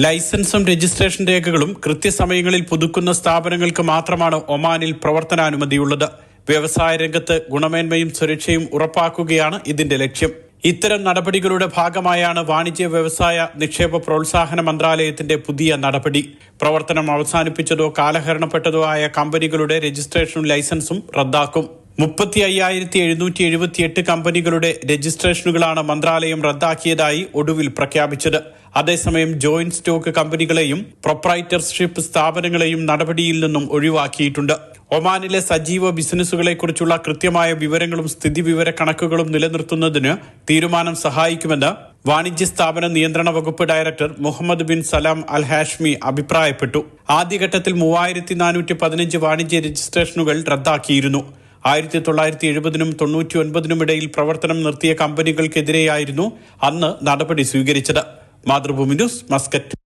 ലൈസൻസും രജിസ്ട്രേഷൻ രേഖകളും കൃത്യസമയങ്ങളിൽ പുതുക്കുന്ന സ്ഥാപനങ്ങൾക്ക് മാത്രമാണ് ഒമാനിൽ പ്രവർത്തനാനുമതിയുള്ളത്. വ്യവസായ രംഗത്ത് ഗുണമേന്മയും സുരക്ഷയും ഉറപ്പാക്കുകയാണ് ഇതിന്റെ ലക്ഷ്യം. ഇത്തരം നടപടികളുടെ ഭാഗമായാണ് വാണിജ്യ വ്യവസായ നിക്ഷേപ പ്രോത്സാഹന മന്ത്രാലയത്തിന്റെ പുതിയ നടപടി. പ്രവർത്തനം അവസാനിപ്പിച്ചതോ കാലഹരണപ്പെട്ടതോ ആയ കമ്പനികളുടെ രജിസ്ട്രേഷനും ലൈസൻസും റദ്ദാക്കും. മുപ്പത്തി അയ്യായിരത്തി എഴുന്നൂറ്റി എഴുപത്തിയെട്ട് കമ്പനികളുടെ രജിസ്ട്രേഷനുകളാണ് മന്ത്രാലയം റദ്ദാക്കിയതായി ഒടുവിൽ പ്രഖ്യാപിച്ചത്. അതേസമയം ജോയിന്റ് സ്റ്റോക്ക് കമ്പനികളെയും പ്രൊപ്രൈറ്റർഷിപ്പ് സ്ഥാപനങ്ങളെയും നടപടിയിൽ നിന്നും ഒഴിവാക്കിയിട്ടുണ്ട്. ഒമാനിലെ സജീവ ബിസിനസ്സുകളെക്കുറിച്ചുള്ള കൃത്യമായ വിവരങ്ങളും സ്ഥിതിവിവര കണക്കുകളും നിലനിർത്തുന്നതിന് തീരുമാനം സഹായിക്കുമെന്ന് വാണിജ്യ സ്ഥാപന നിയന്ത്രണ വകുപ്പ് director Muhammad bin Salam al Hashmi അഭിപ്രായപ്പെട്ടു. ആദ്യഘട്ടത്തിൽ മൂവായിരത്തി നാനൂറ്റി പതിനഞ്ച് വാണിജ്യ രജിസ്ട്രേഷനുകൾ റദ്ദാക്കിയിരുന്നു. ആയിരത്തി തൊള്ളായിരത്തി എഴുപതിനും തൊണ്ണൂറ്റി ഒൻപതിനും ഇടയിൽ പ്രവർത്തനം നിർത്തിയ കമ്പനികൾക്കെതിരെയായിരുന്നു അന്ന് നടപടി സ്വീകരിച്ചത്. Mathrubhumi news Muscat.